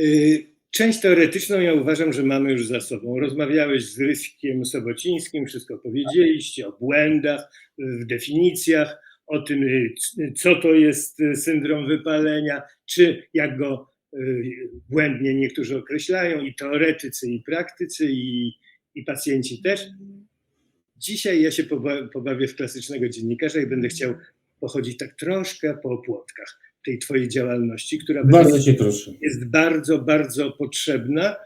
Y, Część teoretyczną ja uważam, że mamy już za sobą. Rozmawiałeś z Ryskiem Sobocińskim, wszystko powiedzieliście o błędach w definicjach, o tym, y, co to jest y, syndrom wypalenia, czy jak go błędnie niektórzy określają, i teoretycy, i praktycy, i, i pacjenci też. Dzisiaj ja się poba- pobawię w klasycznego dziennikarza i będę chciał pochodzić tak troszkę po opłotkach tej twojej działalności, która Bardzo cię proszę. jest bardzo, bardzo potrzebna,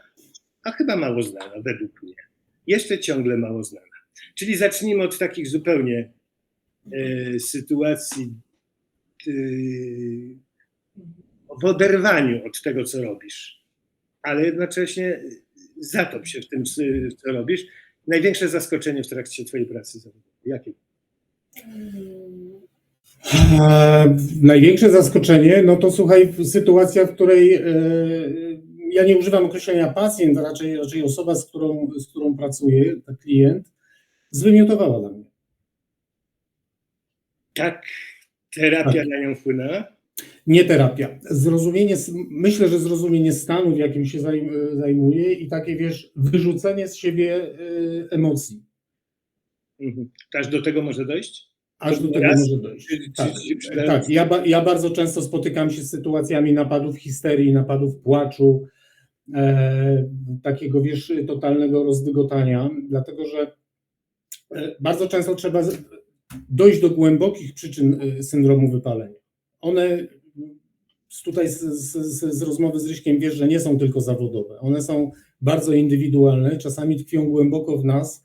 a chyba mało znana według mnie. Jeszcze ciągle mało znana. Czyli zacznijmy od takich zupełnie e, sytuacji e, w oderwaniu od tego, co robisz, ale jednocześnie zatop się w tym, co robisz. Największe zaskoczenie w trakcie twojej pracy zawodowej. Jakie? E, Największe zaskoczenie, no to słuchaj, sytuacja, w której e, ja nie używam określenia pacjent, a raczej, raczej osoba, z którą, z którą pracuję, klient, zwymiotowała dla mnie. Tak terapia Tak. na nią wpłynęła? Nie terapia. Zrozumienie, myślę, że zrozumienie stanu, w jakim się zajm- zajmuję i takie, wiesz, wyrzucenie z siebie e, emocji. Mhm. Aż do tego może dojść? Aż do tego może dojść. Tak, tak. Ja, ja bardzo często spotykam się z sytuacjami napadów histerii, napadów płaczu, e, takiego wiesz, totalnego rozdygotania, dlatego że e, bardzo często trzeba dojść do głębokich przyczyn e, syndromu wypalenia. One tutaj z, z, z, rozmowy z Ryśkiem wiesz, że nie są tylko zawodowe, one są bardzo indywidualne, czasami tkwią głęboko w nas,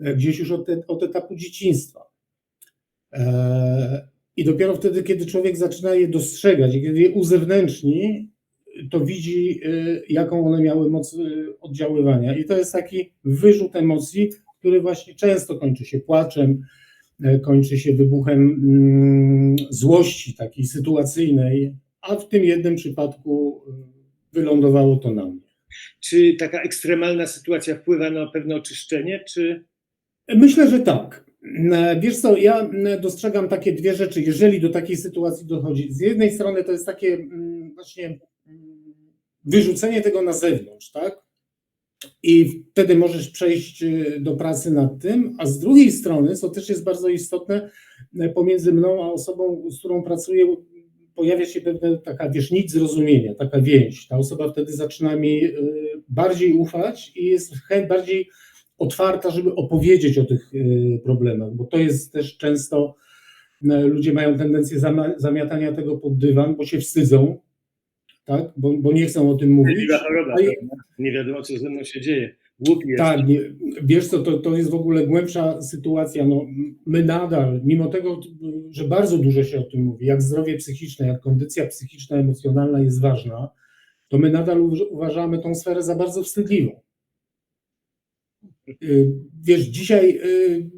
e, gdzieś już od, od etapu dzieciństwa. E, I dopiero wtedy, kiedy człowiek zaczyna je dostrzegać kiedy je uzewnętrzni, to widzi, y, jaką one miały moc y, oddziaływania. I to jest taki wyrzut emocji, który właśnie często kończy się płaczem, e, kończy się wybuchem mm, złości takiej sytuacyjnej, a w tym jednym przypadku wylądowało to na mnie. Czy taka ekstremalna sytuacja wpływa na pewne oczyszczenie, czy Myślę, że tak. E, Wiesz co, ja dostrzegam takie dwie rzeczy, jeżeli do takiej sytuacji dochodzi. Z jednej strony to jest takie właśnie wyrzucenie tego na zewnątrz, tak? I wtedy możesz przejść y, do pracy nad tym, a z drugiej strony, co też jest bardzo istotne, e, pomiędzy mną a osobą, z którą pracuję, pojawia się pewna taka, wiesz, nic zrozumienia, taka więź. Ta osoba wtedy zaczyna mi bardziej ufać i jest bardziej otwarta, żeby opowiedzieć o tych y, problemach, bo to jest też często, y, ludzie mają tendencję zamiatania tego pod dywan, bo się wstydzą, tak, bo, bo nie chcą o tym mówić. A i- prawda? Nie wiadomo, co ze mną się dzieje. Głupi jest. Tak, nie, wiesz co, to, to jest w ogóle głębsza sytuacja. No, my nadal, mimo tego, że bardzo dużo się o tym mówi, jak zdrowie psychiczne, jak kondycja psychiczna, emocjonalna jest ważna, to my nadal uważamy tą sferę za bardzo wstydliwą. Y, Wiesz, dzisiaj y,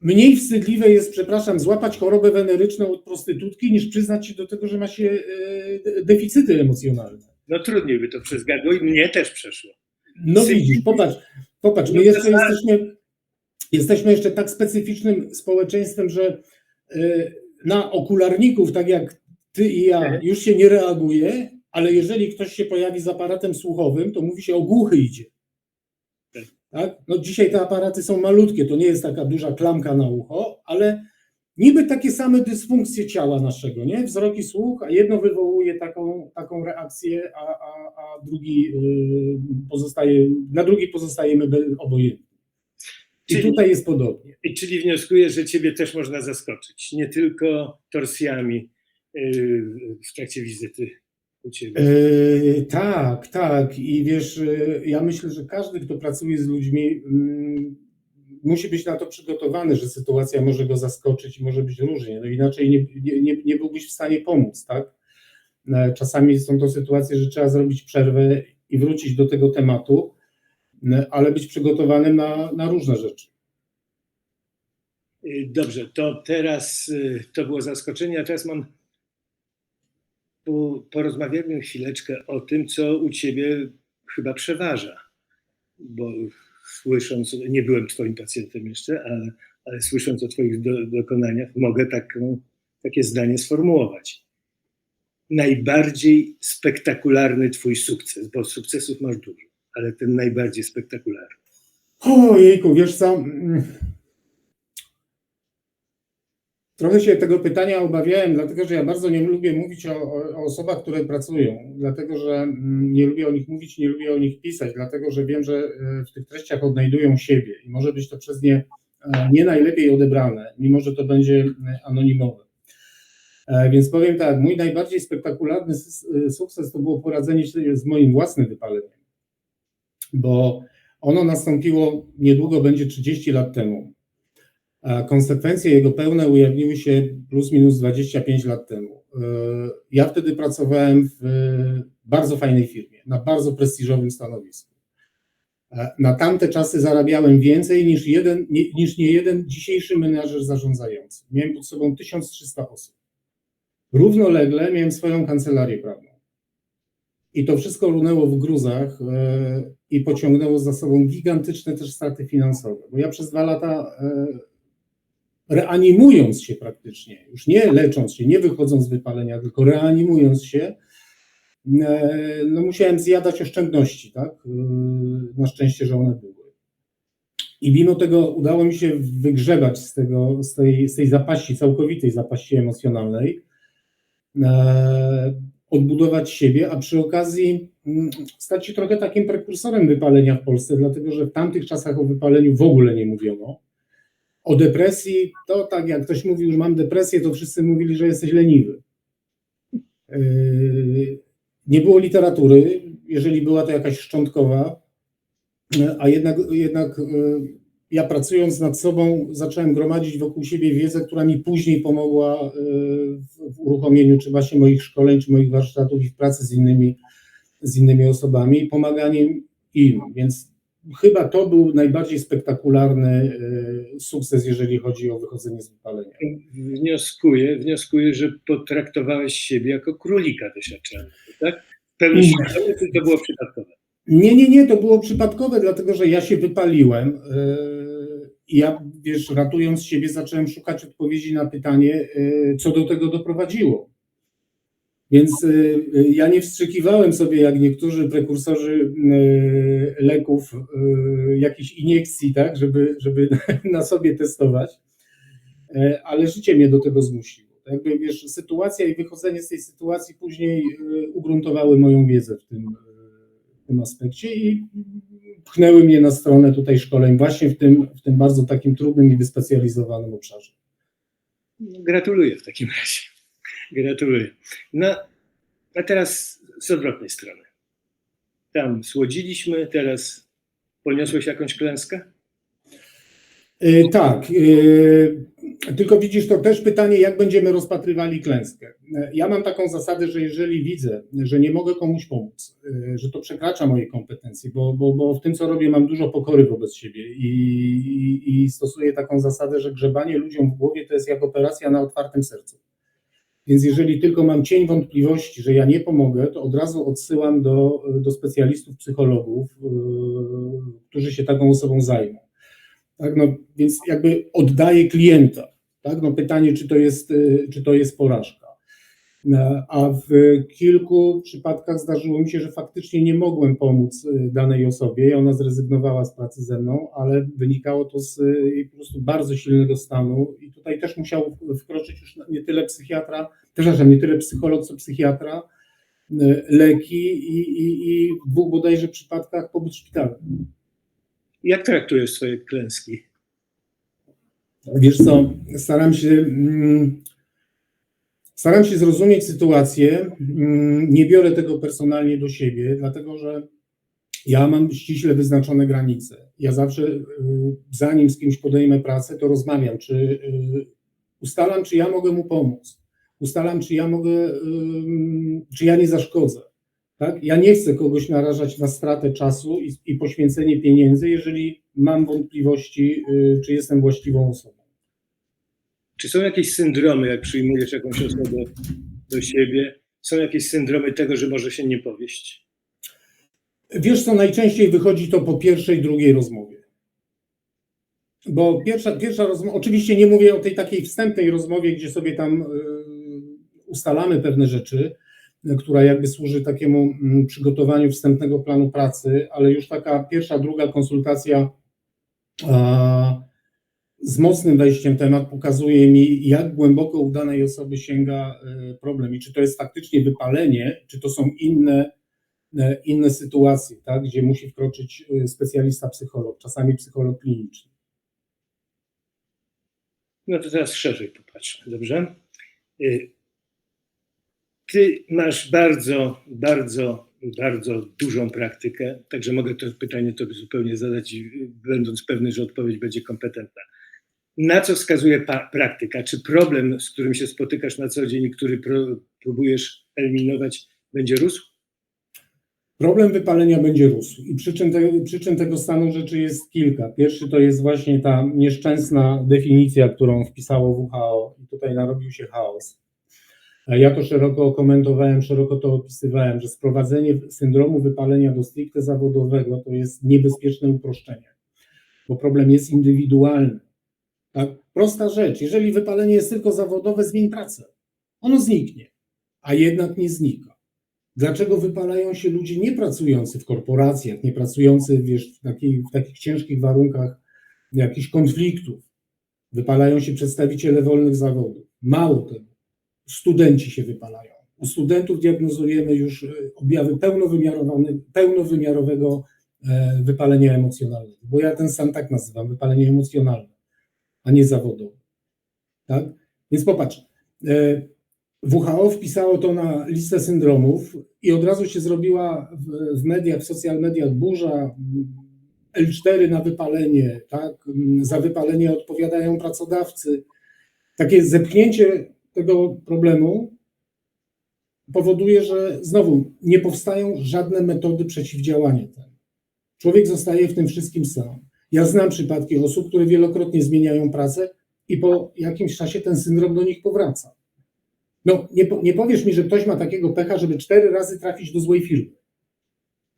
mniej wstydliwe jest, przepraszam, złapać chorobę weneryczną od prostytutki, niż przyznać się do tego, że ma się y, deficyty emocjonalne. No trudniej by to przez gardło i mnie też przeszło. No widzisz, popatrz, popatrz, my No jeszcze tak. jesteśmy, jesteśmy jeszcze tak specyficznym społeczeństwem, że na okularników, tak jak ty i ja, Mhm. już się nie reaguje, ale jeżeli ktoś się pojawi z aparatem słuchowym, to mówi się o głuchy idzie. Tak. No dzisiaj te aparaty są malutkie, to nie jest taka duża klamka na ucho, ale niby takie same dysfunkcje ciała naszego, nie? Wzrok i słuch, a jedno wywołuje taką, taką reakcję, a, a, a drugi y, pozostaje, na drugi pozostajemy obojętni. I Czyli- tutaj jest podobnie. I czyli wnioskuję, że ciebie też można zaskoczyć. Nie tylko torsjami yy, w trakcie wizyty u ciebie. E, tak, tak. I wiesz, e, ja myślę, że każdy, kto pracuje z ludźmi, mm, musi być na to przygotowany, że sytuacja może go zaskoczyć i może być różnie. No inaczej nie, nie, nie, nie byłbyś w stanie pomóc, tak? E, Czasami są to sytuacje, że trzeba zrobić przerwę i wrócić do tego tematu, ale być przygotowanym na, na różne rzeczy. Dobrze, to teraz to było zaskoczenie, a teraz mam. Po, porozmawiamy chwileczkę o tym, co u ciebie chyba przeważa. Bo słysząc, nie byłem twoim pacjentem jeszcze, ale, ale słysząc o twoich do, dokonaniach, mogę takie zdanie sformułować. najbardziej spektakularny twój sukces? Bo sukcesów masz dużo, ale ten najbardziej spektakularny. Ojejku, wiesz co? Trochę się tego pytania obawiałem, dlatego że ja bardzo nie lubię mówić o, o, osobach, które pracują, dlatego że mm, nie lubię o nich mówić, nie lubię o nich pisać, dlatego że wiem, że e, w tych treściach odnajdują siebie i może być to przez nie e, nie najlepiej odebrane, mimo że to będzie e, anonimowe. Więc powiem tak, mój najbardziej spektakularny sukces to było poradzenie sobie z moim własnym wypaleniem, bo ono nastąpiło niedługo, będzie 30 lat temu. Konsekwencje jego pełne ujawniły się plus minus 25 lat temu. E, Ja wtedy pracowałem w bardzo fajnej firmie, na bardzo prestiżowym stanowisku. E, Na tamte czasy zarabiałem więcej niż, jeden, niż nie jeden dzisiejszy menadżer zarządzający. Miałem pod sobą 1300 osób. Równolegle miałem swoją kancelarię prawną. I to wszystko runęło w gruzach e, i pociągnęło za sobą gigantyczne też straty finansowe. Bo ja przez dwa lata e, reanimując się praktycznie, już nie lecząc się, nie wychodząc z wypalenia, tylko reanimując się, e, no musiałem zjadać oszczędności, tak? E, Na szczęście, że one były. I mimo tego udało mi się wygrzebać z, tego, z, tej, z tej zapaści, całkowitej zapaści emocjonalnej, e, odbudować siebie, a przy okazji mm, stać się trochę takim prekursorem wypalenia w Polsce, dlatego że w tamtych czasach o wypaleniu w ogóle nie mówiono. O depresji, to tak jak ktoś mówił, że mam depresję, to wszyscy mówili, że jesteś leniwy. Yy, Nie było literatury, jeżeli była to jakaś szczątkowa, a jednak, jednak yy, ja pracując nad sobą zacząłem gromadzić wokół siebie wiedzę, która mi później pomogła yy, w uruchomieniu czy właśnie moich szkoleń, czy moich warsztatów i w pracy z innymi, z innymi osobami pomaganiem im. Więc chyba to był najbardziej spektakularny yy, sukces, jeżeli chodzi o wychodzenie z wypalenia. Wnioskuję, wnioskuję, że potraktowałeś siebie jako królika doświadczalnego, tak? W pełni czy to było przypadkowe? Nie, nie, nie, to było przypadkowe, dlatego że ja się wypaliłem. yy, i Ja, wiesz, ratując siebie, zacząłem szukać odpowiedzi na pytanie, yy, co do tego doprowadziło. Więc yy, yy, ja nie wstrzykiwałem sobie, jak niektórzy prekursorzy yy, leków, jakichś iniekcji, tak, żeby, żeby na sobie testować, Yy, ale życie mnie do tego zmusiło. Jakby, wiesz, sytuacja i wychodzenie z tej sytuacji później ugruntowały moją wiedzę w tym, w tym aspekcie i pchnęły mnie na stronę tutaj szkoleń właśnie w tym, w tym bardzo takim trudnym i wyspecjalizowanym obszarze. Gratuluję w takim razie. Gratuluję. No, a teraz z odwrotnej strony. Tam słodziliśmy, teraz poniosłeś jakąś klęskę? Yy, Tak, yy, tylko widzisz, to też pytanie, jak będziemy rozpatrywali klęskę. Yy, Ja mam taką zasadę, że jeżeli widzę, że nie mogę komuś pomóc, że to przekracza moje kompetencje, bo, bo, bo w tym, co robię, mam dużo pokory wobec siebie i, i, i stosuję taką zasadę, że grzebanie ludziom w głowie to jest jak operacja na otwartym sercu. Więc jeżeli tylko mam cień wątpliwości, że ja nie pomogę, to od razu odsyłam do, do specjalistów, psychologów, yy, którzy się taką osobą zajmą. Tak, no, więc jakby oddaję klienta. Tak? No, pytanie, czy to, jest, y, czy to jest porażka. A w kilku przypadkach zdarzyło mi się, że faktycznie nie mogłem pomóc y, danej osobie i ona zrezygnowała z pracy ze mną, ale wynikało to z y, jej po prostu bardzo silnego stanu i tutaj też musiał wkroczyć już nie tyle psychiatra, przepraszam, nie tyle psycholog, co psychiatra, y, leki i, i, i w dwóch bodajże przypadkach pobyt w szpitalu. Jak traktujesz swoje klęski? Wiesz co, staram się, mm, staram się zrozumieć sytuację. mm, Nie biorę tego personalnie do siebie, dlatego że ja mam ściśle wyznaczone granice. Ja zawsze, y, zanim z kimś podejmę pracę, to rozmawiam, czy y, ustalam, czy ja mogę mu pomóc. Ustalam, czy ja mogę, czy ja nie zaszkodzę. Tak? Ja nie chcę kogoś narażać na stratę czasu i, i poświęcenie pieniędzy, jeżeli mam wątpliwości, y, czy jestem właściwą osobą. Czy są jakieś syndromy, jak przyjmujesz jakąś osobę do siebie? Są jakieś syndromy tego, że może się nie powieść? Wiesz co, najczęściej wychodzi to po pierwszej, drugiej rozmowie. Bo pierwsza, pierwsza rozmowa, oczywiście nie mówię o tej takiej wstępnej rozmowie, gdzie sobie tam y, ustalamy pewne rzeczy, która jakby służy takiemu mm, przygotowaniu wstępnego planu pracy, ale już taka pierwsza, druga konsultacja z mocnym wejściem temat pokazuje mi, jak głęboko u danej osoby sięga e, problem i czy to jest faktycznie wypalenie, czy to są inne, e, inne sytuacje, tak, gdzie musi wkroczyć e, specjalista psycholog, czasami psycholog kliniczny. No to teraz szerzej popatrzmy, dobrze? Ty masz bardzo, bardzo, bardzo dużą praktykę, także mogę to pytanie tobie zupełnie zadać, będąc pewny, że odpowiedź będzie kompetentna. Na co wskazuje praktyka? Czy problem, z którym się spotykasz na co dzień który próbujesz eliminować, będzie rósł? Problem wypalenia będzie rósł i przyczyn, te, przyczyn tego stanu rzeczy jest kilka. Pierwszy to jest właśnie ta nieszczęsna definicja, którą wpisało WHO i tutaj narobił się chaos. Ja to szeroko komentowałem, szeroko to opisywałem, że sprowadzenie syndromu wypalenia do stricte zawodowego to jest niebezpieczne uproszczenie, bo problem jest indywidualny. Tak? Prosta rzecz, jeżeli wypalenie jest tylko zawodowe, zmień pracę. Ono zniknie, a jednak nie znika. Dlaczego wypalają się ludzie niepracujący w korporacjach, nie pracujący wiesz, w, w takich ciężkich warunkach jakichś konfliktów? Wypalają się przedstawiciele wolnych zawodów. Mało tego, studenci się wypalają. U studentów diagnozujemy już e, objawy pełnowymiarowego e, wypalenia emocjonalnego, bo ja ten stan tak nazywam, wypalenie emocjonalne, a nie zawodowe. Tak? Więc popatrz, e, WHO wpisało to na listę syndromów i od razu się zrobiła w, mediach, w social mediach burza. L4 na wypalenie, tak? Za wypalenie odpowiadają pracodawcy. Takie zepchnięcie tego problemu powoduje, że znowu nie powstają żadne metody przeciwdziałania temu. Człowiek zostaje w tym wszystkim sam. Ja znam przypadki osób, które wielokrotnie zmieniają pracę i po jakimś czasie ten syndrom do nich powraca. No, nie, nie powiesz mi, że ktoś ma takiego pecha, żeby cztery razy trafić do złej firmy.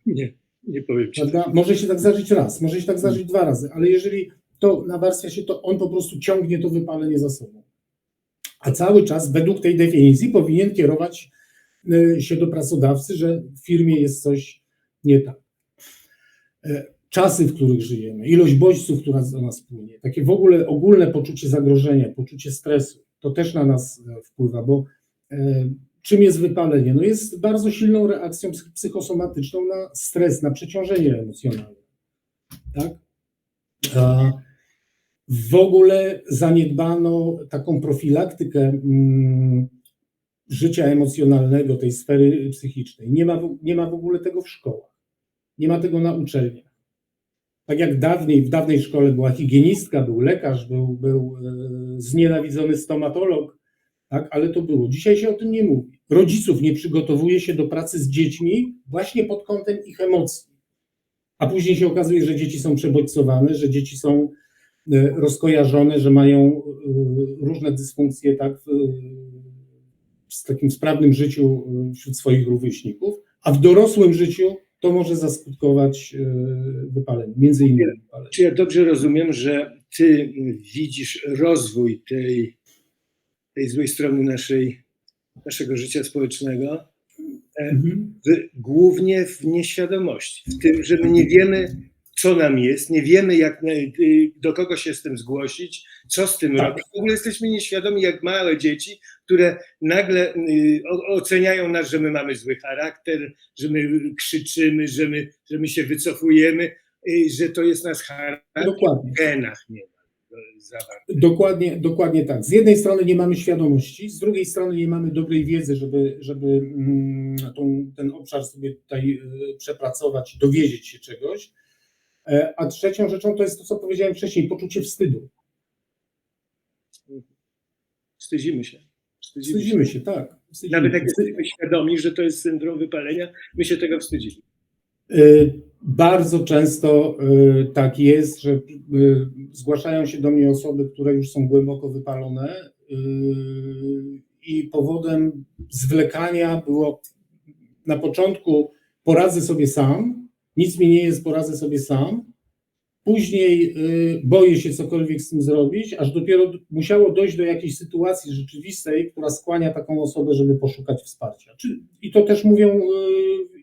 Nie, nie powiem ci. Prawda? Może się tak zdarzyć raz, może się tak zdarzyć dwa razy, ale jeżeli to nawarstwia się, to on po prostu ciągnie to wypalenie za sobą. A cały czas według tej definicji powinien kierować y, się do pracodawcy, że w firmie jest coś nie tak. Czasy, w których żyjemy, ilość bodźców, która do nas płynie, takie w ogóle ogólne poczucie zagrożenia, poczucie stresu, to też na nas e, wpływa, bo e, czym jest wypalenie? No jest bardzo silną reakcją psy- psychosomatyczną na stres, na przeciążenie emocjonalne. Tak? A w ogóle zaniedbano taką profilaktykę mm, życia emocjonalnego, tej sfery psychicznej. Nie ma, nie ma w ogóle tego w szkołach. Nie ma tego na uczelniach. Tak jak dawniej, w dawnej szkole była higienistka, był lekarz, był, był e, znienawidzony stomatolog, tak, ale to było. Dzisiaj się o tym nie mówi. Rodziców nie przygotowuje się do pracy z dziećmi właśnie pod kątem ich emocji. A później się okazuje, że dzieci są przebodźcowane, że dzieci są e, rozkojarzone, że mają e, różne dysfunkcje tak, w, takim sprawnym życiu wśród swoich rówieśników, a w dorosłym życiu to może zaskutkować e, wypaleniem, między innymi wypaleniem. Czy ja dobrze rozumiem, że ty widzisz rozwój tej, tej złej strony naszej, naszego życia społecznego Mhm. w, głównie w nieświadomości, w tym, że my nie wiemy, co nam jest, nie wiemy, jak, na- y, do kogo się z tym zgłosić, co z tym Tak. robić. W ogóle jesteśmy nieświadomi, jak małe dzieci, które nagle o- oceniają nas, że my mamy zły charakter, że my krzyczymy, że my, że my się wycofujemy, że to jest nasz charakter Dokładnie. w genach nie ma. Dokładnie, dokładnie tak. Z jednej strony nie mamy świadomości, z drugiej strony nie mamy dobrej wiedzy, żeby, żeby mm, tą, ten obszar sobie tutaj przepracować, dowiedzieć się czegoś. E, A trzecią rzeczą to jest to, co powiedziałem wcześniej, poczucie wstydu. Wstydzimy się. Wstydzimy, Wstydzimy się, tak. Wstydzimy Nawet jak jesteśmy świadomi, że to jest syndrom wypalenia, my się tego wstydzimy. Y, Bardzo często y, tak jest, że zgłaszają się do mnie osoby, które już są głęboko wypalone i powodem zwlekania było na początku poradzę sobie sam, nic mi nie jest, poradzę sobie sam, Później y, boję się cokolwiek z tym zrobić, aż dopiero musiało dojść do jakiejś sytuacji rzeczywistej, która skłania taką osobę, żeby poszukać wsparcia. Czy, I to też mówią y,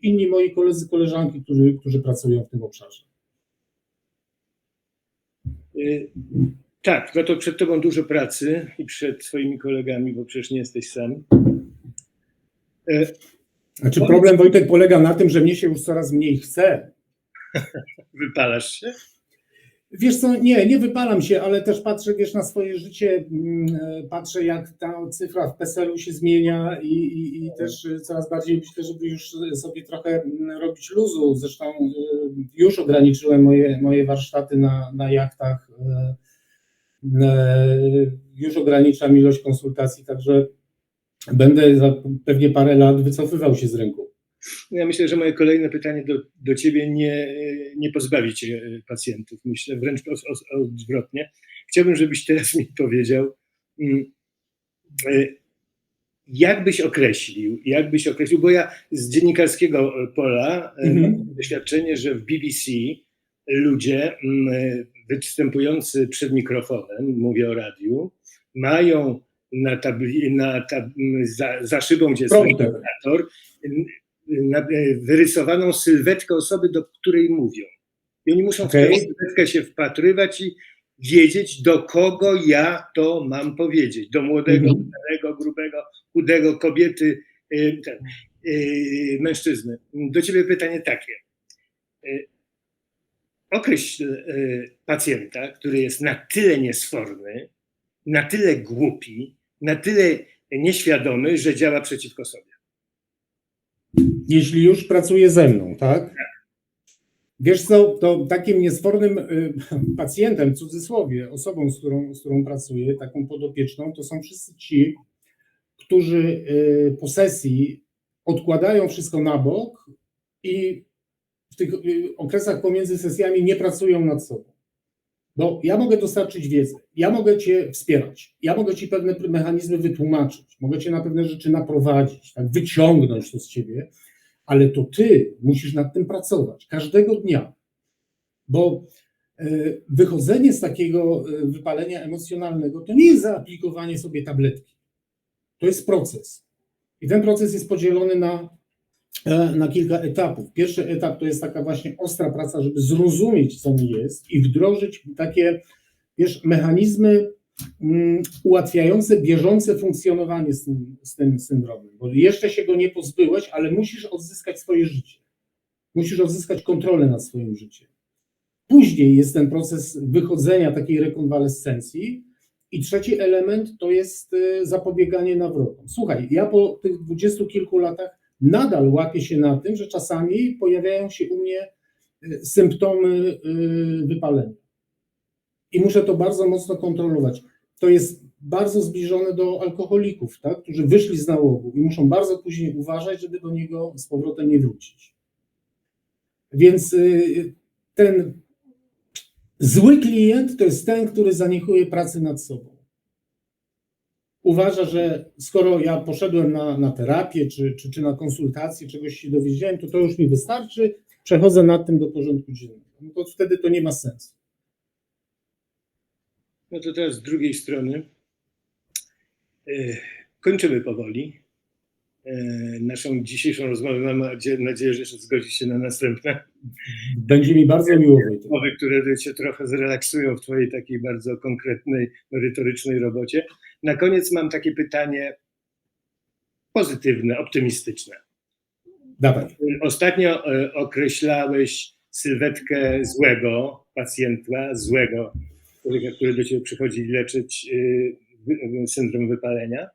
inni moi koledzy, koleżanki, którzy, którzy pracują w tym obszarze. Y, Tak, no to przed tobą dużo pracy i przed swoimi kolegami, bo przecież nie jesteś sam. Znaczy problem, Wojtek, polega na tym, że mnie się już coraz mniej chce. Wypalasz się? Wiesz co, nie, nie wypalam się, ale też patrzę, wiesz, na swoje życie, mm, e, patrzę jak ta cyfra w PESEL-u się zmienia i, i, i też e, coraz bardziej myślę, żeby już sobie trochę mm, robić luzu. Zresztą e, już ograniczyłem moje, moje warsztaty na, na jachtach, e, e, już ograniczam ilość konsultacji, także będę za pewnie parę lat wycofywał się z rynku. Ja myślę, że moje kolejne pytanie do, do ciebie nie, nie pozbawi cię y, pacjentów. Myślę wręcz odwrotnie. Chciałbym, żebyś teraz mi powiedział, mm, y, jak byś określił, jak byś określił, bo ja z dziennikarskiego pola y, Mhm. mam doświadczenie, że w BBC ludzie mm, występujący przed mikrofonem, mówię o radiu, mają na, tabli, na tab, za, za szybą, gdzie jest monitor, na, e, wyrysowaną sylwetkę osoby, do której mówią. I oni muszą Okej. w tę sylwetkę się wpatrywać i wiedzieć, do kogo ja to mam powiedzieć. Do młodego, Mhm. starego, grubego, chudego, kobiety, e, ten, e, mężczyzny. Do ciebie pytanie takie. E, Określ pacjenta, który jest na tyle niesforny, na tyle głupi, na tyle nieświadomy, że działa przeciwko sobie. Jeśli już pracuje ze mną, tak? Wiesz co, to takim niesfornym y, pacjentem, w cudzysłowie, osobą, z którą, z którą pracuję, taką podopieczną, to są wszyscy ci, którzy y, po sesji odkładają wszystko na bok i w tych y, okresach pomiędzy sesjami nie pracują nad sobą. Bo ja mogę dostarczyć wiedzę, ja mogę Cię wspierać, ja mogę Ci pewne mechanizmy wytłumaczyć, mogę Cię na pewne rzeczy naprowadzić, tak, wyciągnąć to z Ciebie, ale to Ty musisz nad tym pracować każdego dnia. Bo e, wychodzenie z takiego e, wypalenia emocjonalnego to nie jest zaaplikowanie sobie tabletki. To jest proces. I ten proces jest podzielony na, na kilka etapów. Pierwszy etap to jest taka właśnie ostra praca, żeby zrozumieć, co mi jest i wdrożyć takie, wiesz, mechanizmy mm, ułatwiające bieżące funkcjonowanie z tym, z tym syndromem. Bo jeszcze się go nie pozbyłeś, ale musisz odzyskać swoje życie. Musisz odzyskać kontrolę nad swoim życiem. Później jest ten proces wychodzenia takiej rekonwalescencji. I trzeci element to jest y, zapobieganie nawrotom. Słuchaj, ja po tych dwudziestu kilku latach nadal łapię się na tym, że czasami pojawiają się u mnie y, symptomy y, wypalenia. I muszę to bardzo mocno kontrolować. To jest bardzo zbliżone do alkoholików, tak, którzy wyszli z nałogu i muszą bardzo później uważać, żeby do niego z powrotem nie wrócić. Więc y, ten zły klient to jest ten, który zaniechuje pracy nad sobą. Uważa, że skoro ja poszedłem na, na terapię, czy, czy, czy na konsultację, czegoś się dowiedziałem, to to już mi wystarczy, przechodzę nad tym do porządku dziennego. No to wtedy to nie ma sensu. No to teraz z drugiej strony e, kończymy powoli naszą dzisiejszą rozmowę. Mam nadzie- nadzieję, że jeszcze zgodzi się na następne Będzie mi bardzo miło. Rozmowy, które cię trochę zrelaksują w twojej takiej bardzo konkretnej, merytorycznej robocie. Na koniec mam takie pytanie pozytywne, optymistyczne. Dawaj. Ostatnio e, określałeś sylwetkę złego pacjenta, złego człowieka, który do ciebie przychodzi leczyć wy- syndrom wypalenia.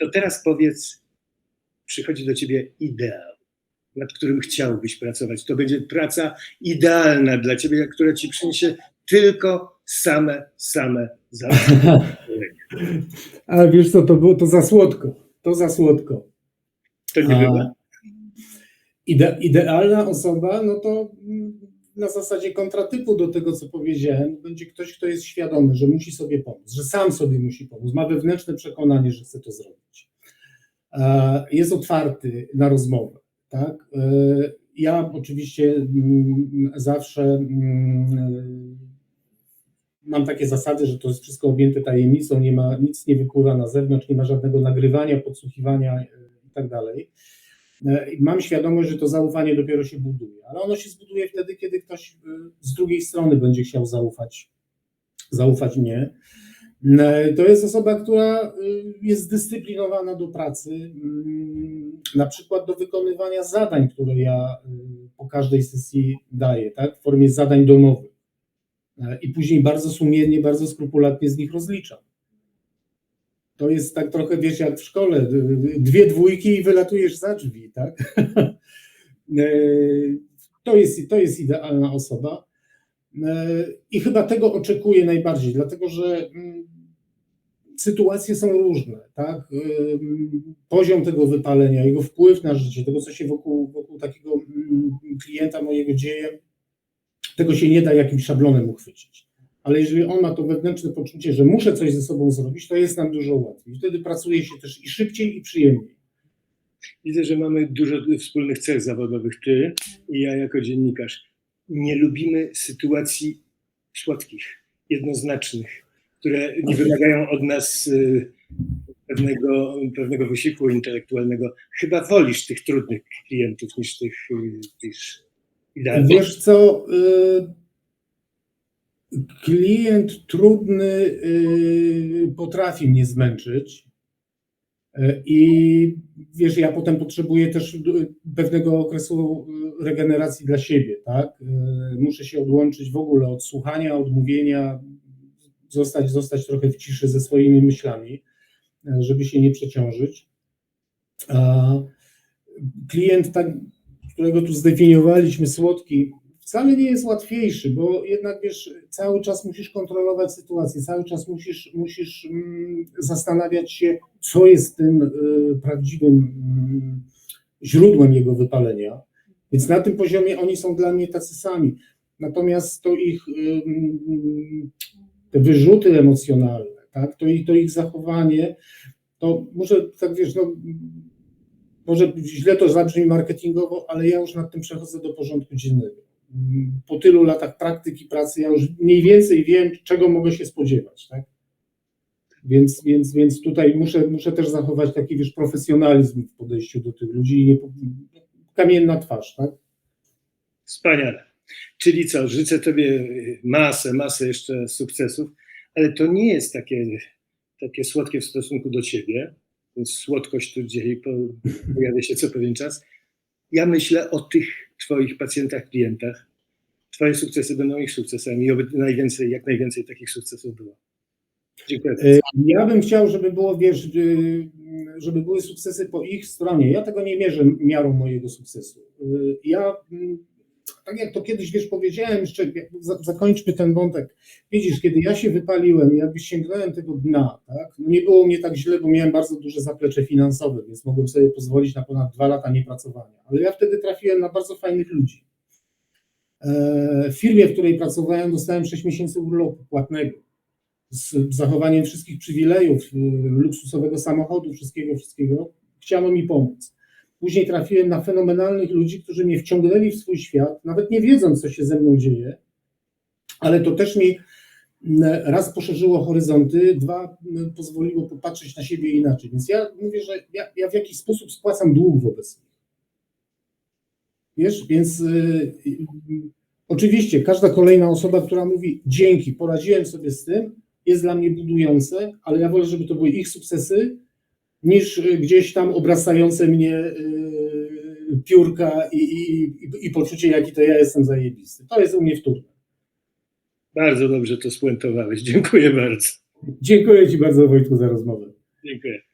To teraz powiedz, przychodzi do ciebie ideał, nad którym chciałbyś pracować. To będzie praca idealna dla ciebie, która ci przyniesie tylko same, same zalety. Ale wiesz co, to było to za słodko. To za słodko. To nie bywa. Ide, idealna osoba, no to na zasadzie kontratypu do tego, co powiedziałem, będzie ktoś, kto jest świadomy, że musi sobie pomóc, że sam sobie musi pomóc, ma wewnętrzne przekonanie, że chce to zrobić. E, Jest otwarty na rozmowę, tak? E, Ja oczywiście mm, zawsze mm, mam takie zasady, że to jest wszystko objęte tajemnicą, nie ma, nic nie wypływa na zewnątrz, nie ma żadnego nagrywania, podsłuchiwania e, i tak Mam świadomość, że to zaufanie dopiero się buduje, ale ono się zbuduje wtedy, kiedy ktoś z drugiej strony będzie chciał zaufać, zaufać mnie. E, To jest osoba, która e, jest zdyscyplinowana do pracy, mm, na przykład do wykonywania zadań, które ja e, po każdej sesji daję, tak, w formie zadań domowych. I później bardzo sumiennie, bardzo skrupulatnie z nich rozliczam. To jest tak trochę, wiesz, jak w szkole, dwie dwójki i wylatujesz za drzwi, tak? To jest, to jest idealna osoba. I chyba tego oczekuję najbardziej, dlatego że mm, sytuacje są różne, tak? Poziom tego wypalenia, jego wpływ na życie, tego, co się wokół, wokół takiego mm, klienta mojego dzieje, tego się nie da jakimś szablonem uchwycić. Ale jeżeli on ma to wewnętrzne poczucie, że muszę coś ze sobą zrobić, to jest nam dużo łatwiej. Wtedy pracuje się też i szybciej, i przyjemniej. Widzę, że mamy dużo wspólnych cech zawodowych, ty i ja jako dziennikarz. Nie lubimy sytuacji słodkich, jednoznacznych, które nie wymagają od nas y, pewnego, pewnego wysiłku intelektualnego. Chyba wolisz tych trudnych klientów niż tych, y, tych idealnych. Wiesz co, y, klient trudny potrafi mnie zmęczyć i wiesz, ja potem potrzebuję też pewnego okresu regeneracji dla siebie, tak? Muszę się odłączyć w ogóle od słuchania, od mówienia, zostać, zostać trochę w ciszy ze swoimi myślami, y, żeby się nie przeciążyć. Klient, tak, którego tu zdefiniowaliśmy, słodki, wcale nie jest łatwiejszy, bo jednak wiesz, cały czas musisz kontrolować sytuację, cały czas musisz, musisz mm, zastanawiać się, co jest tym y, prawdziwym mm, źródłem jego wypalenia. Więc na tym poziomie oni są dla mnie tacy sami. Natomiast to ich ym, te wyrzuty emocjonalne, tak, to, ich, to ich zachowanie, to może tak wiesz, no, może źle to zabrzmi marketingowo, ale ja już nad tym przechodzę do porządku dziennego. Po tylu latach praktyki pracy ja już mniej więcej wiem, czego mogę się spodziewać, tak? Więc, więc, więc tutaj muszę, muszę też zachować taki wiesz, profesjonalizm w podejściu do tych ludzi i kamienna twarz, tak? Wspaniale. Czyli co, życzę Tobie masę, masę jeszcze sukcesów, ale to nie jest takie, takie słodkie w stosunku do Ciebie. Słodkość tu po- pojawia się co pewien czas. Ja myślę o tych Twoich pacjentach, klientach. Twoje sukcesy będą ich sukcesami i oby najwięcej, jak najwięcej takich sukcesów było. Dziękuję. Y, Ja bym chciał, żeby było, wiesz, y, żeby były sukcesy po ich stronie. Ja tego nie mierzę miarą mojego sukcesu. Y, Ja, mm, tak jak to kiedyś, wiesz, powiedziałem, jeszcze zakończmy ten wątek. Widzisz, kiedy ja się wypaliłem, jakby sięgnąłem tego dna, tak? No nie było mnie tak źle, bo miałem bardzo duże zaplecze finansowe, więc mogłem sobie pozwolić na ponad dwa lata niepracowania. Ale ja wtedy trafiłem na bardzo fajnych ludzi. E, W firmie, w której pracowałem, dostałem 6 miesięcy urlopu płatnego z zachowaniem wszystkich przywilejów, y, luksusowego samochodu, wszystkiego, wszystkiego, chciano mi pomóc. Później trafiłem na fenomenalnych ludzi, którzy mnie wciągnęli w swój świat, nawet nie wiedząc, co się ze mną dzieje, ale to też mi mm, raz poszerzyło horyzonty, dwa mm, pozwoliło popatrzeć na siebie inaczej. Więc ja mówię, że ja, ja w jakiś sposób spłacam dług wobec nich. Wiesz, więc y, y, oczywiście każda kolejna osoba, która mówi dzięki, poradziłem sobie z tym, jest dla mnie budujące, ale ja wolę, żeby to były ich sukcesy, niż y, gdzieś tam obracające mnie y, piórka i, i, i, i poczucie, jaki to ja jestem zajebisty. To jest u mnie wtórne. Bardzo dobrze to spuentowałeś. Dziękuję bardzo. Dziękuję Ci bardzo, Wojtku, za rozmowę. Dziękuję.